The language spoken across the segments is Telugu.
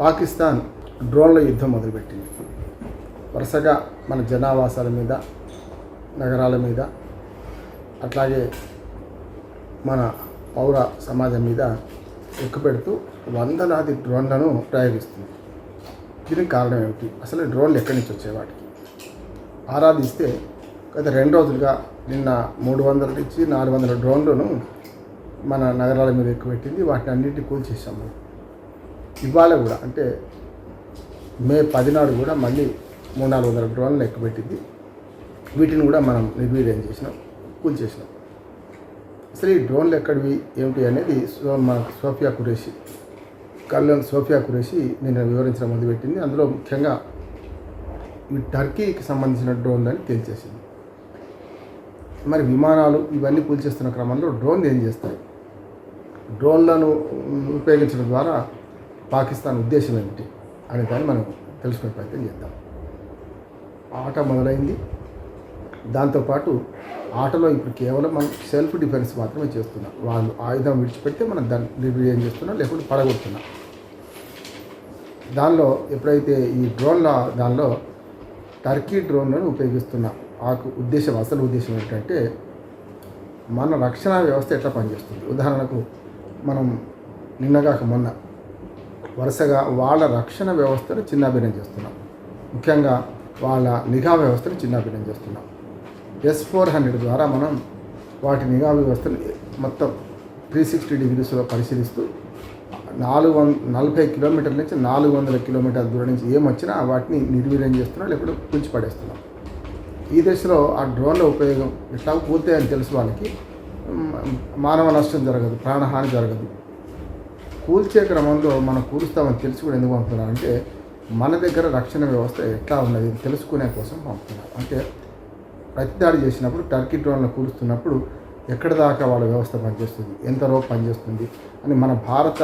పాకిస్తాన్ డ్రోన్ల యుద్ధం మొదలుపెట్టింది. వరుసగా మన జనావాసాల మీద నగరాల మీద అట్లాగే మన పౌర సమాజం మీద ఎక్కుపెడుతూ వందలాది డ్రోన్లను ప్రయోగిస్తుంది. దీనికి కారణం ఏమిటి? అసలు డ్రోన్లు ఎక్కడి నుంచి వచ్చేవాటికి వాటికి? ఆరాధిస్తే గత రెండు రోజులుగా నిన్న మూడు వందల నుంచి నాలుగు వందల డ్రోన్లను మన నగరాల మీద ఎక్కుపెట్టింది. వాటిని అన్నింటినీ కూల్చేసాము ఇవాళ కూడా అంటే మే పదినాడు కూడా మళ్ళీ మూడు నాలుగు వందల డ్రోన్లు ఎక్కుపెట్టింది వీటిని కూడా మనం నిర్వీర్యం చేసినాం కూల్చేసినాం అసలు ఈ డ్రోన్లు ఎక్కడివి ఏమిటి అనేది సో- మన సోఫియా కురేషి కళ్ళు సోఫియా కురేషి నేను వివరించడం మొదలుపెట్టింది అందులో ముఖ్యంగా ఇవి టర్కీకి సంబంధించిన డ్రోన్లు అని తేల్చేసింది. మరి విమానాలు ఇవన్నీ కూల్చేస్తున్న క్రమంలో డ్రోన్లు ఏం చేస్తాయి? డ్రోన్లను ఉపయోగించడం ద్వారా పాకిస్తాన్ ఉద్దేశం ఏమిటి అనే దాన్ని మనం తెలుసుకునే ప్రయత్నం చేద్దాం. ఆట మొదలైంది. దాంతోపాటు ఆటలో ఇప్పుడు కేవలం మనం సెల్ఫ్ డిఫెన్స్ మాత్రమే చేస్తున్నాం. వాళ్ళు ఆయుధం విడిచిపెడితే మనం దాన్ని ఏం చేస్తున్నాం లేకుంటే పడగొడుతున్నాం. దానిలో ఎప్పుడైతే ఈ డ్రోన్ల దానిలో టర్కీ డ్రోన్లను ఉపయోగిస్తున్నాం ఆ ఉద్దేశం అసలు ఉద్దేశం ఏంటంటే మన రక్షణ వ్యవస్థ ఎట్లా పనిచేస్తుంది? ఉదాహరణకు మనం నిన్నగాక మొన్న వరుసగా వాళ్ళ రక్షణ వ్యవస్థను చిన్నాభిన్నం చేస్తున్నాం. ముఖ్యంగా వాళ్ళ నిఘా వ్యవస్థను చిన్నాభిన్నం చేస్తున్నాం. ఎస్ ఫోర్ హండ్రెడ్ ద్వారా మనం వాటి నిఘా వ్యవస్థను మొత్తం త్రీ సిక్స్టీ డిగ్రీస్లో పరిశీలిస్తూ నాలుగు వంద నలభై కిలోమీటర్ల నుంచి నాలుగు వందల కిలోమీటర్ల దూరం నుంచి ఏమొచ్చినా వాటిని నిర్వీర్యం చేస్తున్నాం లేకపోతే కూల్చి పడేస్తున్నాం. ఈ దశలో ఆ డ్రోన్ల ఉపయోగం ఎట్లా పోతాయని తెలుసు వాళ్ళకి. మానవ నష్టం జరగదు ప్రాణహాని జరగదు. కూల్చే క్రమంలో మనం కూలుస్తామని తెలిసి కూడా ఎందుకు పంపుతున్నారు అంటే మన దగ్గర రక్షణ వ్యవస్థ ఎట్లా ఉన్నది తెలుసుకునే కోసం పంపుతున్నారు. అంటే ప్రతిదాడి చేసినప్పుడు టర్కీ డ్రోన్లు కూలుస్తున్నప్పుడు ఎక్కడ దాకా వాళ్ళ వ్యవస్థ పనిచేస్తుంది ఎంతలో పనిచేస్తుంది అని మన భారత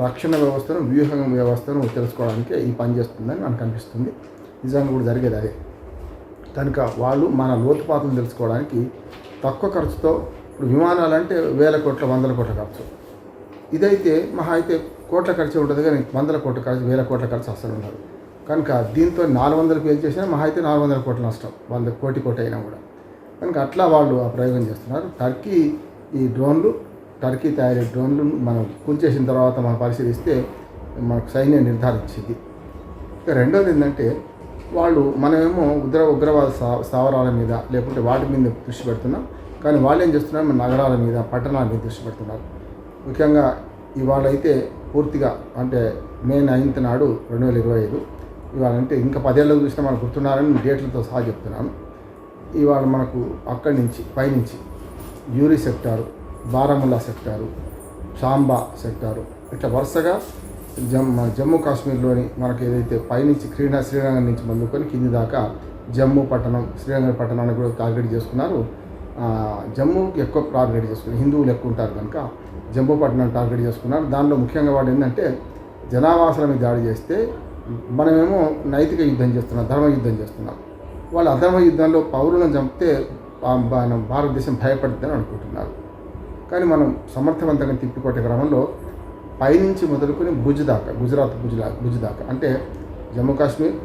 రక్షణ వ్యవస్థను వ్యూహం వ్యవస్థను తెలుసుకోవడానికి ఈ పని చేస్తుందని మనకు అనిపిస్తుంది. నిజంగా కూడా జరిగేది అదే. కనుక వాళ్ళు మన లోతుపాతులు తెలుసుకోవడానికి తక్కువ ఖర్చుతో ఇప్పుడు విమానాలు అంటే వేల కోట్ల వందల కోట్ల ఖర్చు. ఇదైతే మహా అయితే కోట్ల ఖర్చు ఉంటుంది కానీ వందల కోట్ల ఖర్చు వేల కోట్ల ఖర్చు అసలు ఉండదు. కనుక దీంతో నాలుగు వందలు పేరు చేసినా మహా అయితే నాలుగు వందల కోట్ల నష్టం వంద కోటి కోటి అయినా కూడా. కనుక అట్లా వాళ్ళు ఆ ప్రయోగం చేస్తున్నారు. టర్కీ ఈ డ్రోన్లు టర్కీ తయారీ డ్రోన్లు మనం కూల్చేసిన తర్వాత మనం పరిశీలిస్తే మనకు సైన్యం నిర్ధారించింది. ఇక రెండోది ఏంటంటే వాళ్ళు మనమేమో ఉగ్ర ఉగ్రవాద స్థావరాల మీద లేకుంటే వాటి మీద దృష్టి పెడుతున్నాం. కానీ వాళ్ళు ఏం చేస్తున్నారు? మన నగరాల మీద పట్టణాల మీద దృష్టి పెడుతున్నారు. ముఖ్యంగా ఇవాళ అయితే పూర్తిగా అంటే మే నైన్త్ నాడు రెండు వేల ఇరవై ఐదు. ఇవాళ అంటే ఇంకా పదేళ్ళకు చూసినా మనకు గుర్తున్నారని డేట్లతో సహా చెప్తున్నాను. ఇవాళ మనకు అక్కడి నుంచి పైనుంచి Uri sector Baramulla sector Samba sector ఇట్లా వరుసగా జమ్ మన జమ్మూ కాశ్మీర్లోని మనకి ఏదైతే పైనుంచి క్రీడా శ్రీనగర్ నుంచి మొదలుకొని కింది దాకా జమ్మూ పట్టణం శ్రీనగర్ పట్టణాన్ని కూడా టార్గెట్ చేసుకున్నారు. జమ్మూకి ఎక్కువ టార్గెట్ చేసుకున్నారు హిందువులు ఎక్కువ ఉంటారు కనుక జమ్మూ పట్టణం టార్గెట్ చేసుకున్నారు. దానిలో ముఖ్యంగా వాడు ఏంటంటే జనావాసాల మీద దాడి చేస్తే మనమేమో నైతిక యుద్ధం చేస్తున్నాం ధర్మ యుద్ధం చేస్తున్నాం. వాళ్ళు అధర్మ యుద్ధంలో పౌరులను చంపితే మన భారతదేశం భయపడుతుందని అనుకుంటున్నారు. కానీ మనం సమర్థవంతంగా తిప్పికొట్టే క్రమంలో పైనుంచి మొదలుకొని భుజ్ దాకా గుజరాత్ భుజ్లా భుజ్ దాకా. అంటే జమ్మూ కాశ్మీర్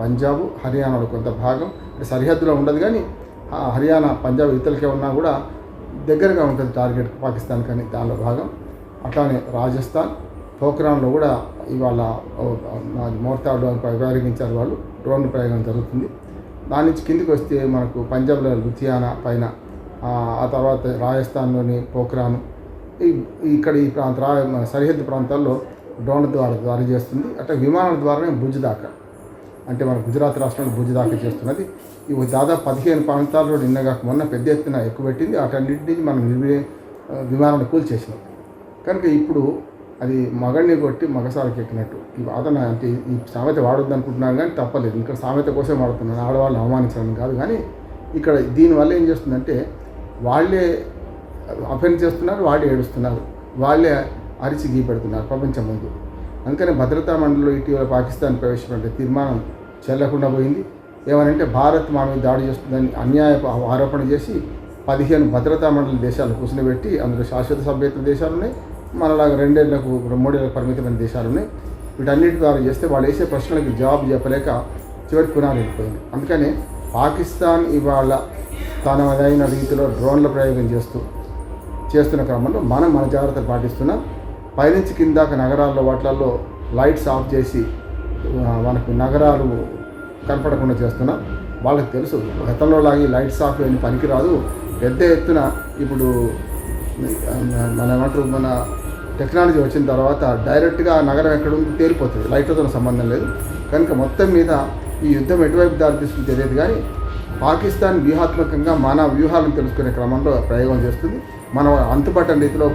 పంజాబ్ హర్యానాలో కొంత భాగం అంటే సరిహద్దులో ఉండదు కానీ హర్యానా పంజాబ్ ఇతరులకే ఉన్నా కూడా దగ్గరగా ఉంటుంది టార్గెట్ పాకిస్తాన్ కానీ దానిలో భాగం. అట్లానే రాజస్థాన్ పోఖ్రాన్లో కూడా ఇవాళ మోర్తాడు ప్రయోగించారు వాళ్ళు. డ్రోన్ ప్రయోగం జరుగుతుంది. దాని నుంచి కిందికి వస్తే మనకు పంజాబ్లో లుధియానా పైన ఆ తర్వాత రాజస్థాన్లోని పోఖ్రాన్. ఈ ఇక్కడ ఈ ప్రాంత సరిహద్దు ప్రాంతాల్లో డ్రోన్ల ద్వారా దారి చేస్తుంది. అట్లా విమానాల ద్వారానే భుజ్ దాకా. అంటే మన గుజరాత్ రాష్ట్రంలో భుజ దాఖలు చేస్తున్నది. ఇవి దాదాపు పదిహేను ప్రాంతాల్లో నిన్నగా మొన్న పెద్ద ఎత్తున ఎక్కువ పెట్టింది అటన్నింటినీ మనం నిర్వీ విమానాన్ని కూల్చేసినాం. కనుక ఇప్పుడు అది మగడిని కొట్టి మగసాలకు ఎక్కినట్టు. ఈ వాదన అంటే ఈ సామెత వాడొద్దు అనుకుంటున్నాను కానీ తప్పలేదు. ఇంకా సామెత కోసం వాడుతున్నాను. ఆడవాళ్ళని అవమానించడం కాదు. కానీ ఇక్కడ దీనివల్ల ఏం చేస్తుందంటే వాళ్ళే అఫెండ్ చేస్తున్నారు వాళ్ళే ఏడుస్తున్నారు. వాళ్ళే అరిచి గీ పెడుతున్నారు ప్రపంచం ముందు. అందుకనే భద్రతా మండలిలో ఇటీవల పాకిస్తాన్ ప్రవేశపెట్టే తీర్మానం చెల్లకుండా పోయింది. ఏమనంటే భారత్ మా మీద దాడి చేస్తుందని అన్యాయ ఆరోపణ చేసి పదిహేను భద్రతా మండలి దేశాలు కూర్చునిపెట్టి అందులో శాశ్వత సభ్యత్వ దేశాలు ఉన్నాయి. మనలాగా రెండేళ్ళకు మూడేళ్ళకు పరిమితమైన దేశాలు ఉన్నాయి. వీటన్నిటి ద్వారా చేస్తే వాళ్ళు వేసే ప్రశ్నలకు జవాబు చెప్పలేక చివరి పునాది వెళ్ళిపోయింది. అందుకనే పాకిస్తాన్ ఇవాళ తనదైన రీతిలో డ్రోన్ల ప్రయోగం చేస్తూ చేస్తున్న క్రమంలో మనం మన జాగ్రత్తలు పాటిస్తున్నాం. పైనుంచి కిందాక నగరాల్లో వాటిలలో లైట్స్ ఆఫ్ చేసి మనకు నగరాలు కనపడకుండా చేస్తున్నాం వాళ్ళకి తెలుసు. గతంలో లాగి లైట్స్ ఆఫ్ అని పనికిరాదు. పెద్ద ఎత్తున ఇప్పుడు మన ఏమంటారు మన టెక్నాలజీ వచ్చిన తర్వాత డైరెక్ట్గా నగరం ఎక్కడ ఉంది తేలిపోతుంది. లైట్లతో సంబంధం లేదు. కనుక మొత్తం మీద ఈ యుద్ధం ఎటువైపు దారితీస్తుంది తెలియదు కానీ పాకిస్తాన్ వ్యూహాత్మకంగా మన వ్యూహాలను తెలుసుకునే క్రమంలో ప్రయోగం చేస్తుంది. మనం అంతుపట్టని రీతిలో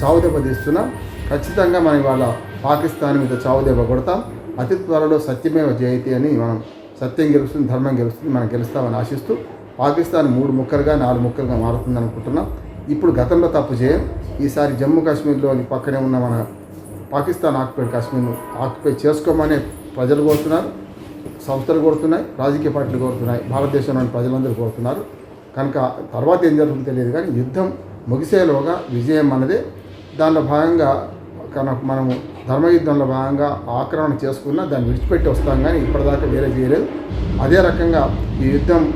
సావుదెబ్బతీస్తున్నాం ఖచ్చితంగా మనం ఇవాళ పాకిస్తాన్ మీద చావు దెబ్బ కొడతాం. అతి త్వరలో సత్యమేవ జయతి అని మనం సత్యం గెలుస్తుంది ధర్మం గెలుస్తుంది మనం గెలుస్తామని ఆశిస్తూ పాకిస్తాన్ మూడు ముక్కలుగా నాలుగు ముక్కలుగా మారుతుంది అనుకుంటున్నాం. ఇప్పుడు గతంలో తప్పు చేయం. ఈసారి జమ్మూ కాశ్మీర్లోని పక్కనే ఉన్న మన పాకిస్తాన్ ఆక్యుపై కాశ్మీర్ను ఆక్యుపై చేసుకోమనే ప్రజలు కోరుతున్నారు. సంస్థలు కోరుతున్నాయి రాజకీయ పార్టీలు కోరుతున్నాయి భారతదేశంలోని ప్రజలందరూ కోరుతున్నారు. కనుక తర్వాత ఏం జరుగుతుందో తెలియదు కానీ యుద్ధం ముగిసేలోగా విజయం మనదే దానిలో భాగంగా కనుక మనము ధర్మయుద్ధంలో భాగంగా ఆక్రమణ చేసుకున్నా దాన్ని విడిచిపెట్టి వస్తాం కానీ ఇప్పటిదాకా వేరే చేయలేదు. అదే రకంగా ఈ యుద్ధం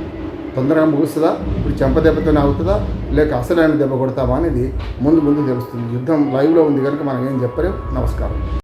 తొందరగా ముగుస్తుందా? ఇప్పుడు చెంప దెబ్బతోనే అవుతుందా లేక అసలైన దెబ్బ కొడతామా అనేది ముందు ముందు తెలుస్తుంది. యుద్ధం లైవ్లో ఉంది కనుక మనం ఏం చెప్పలేం. నమస్కారం.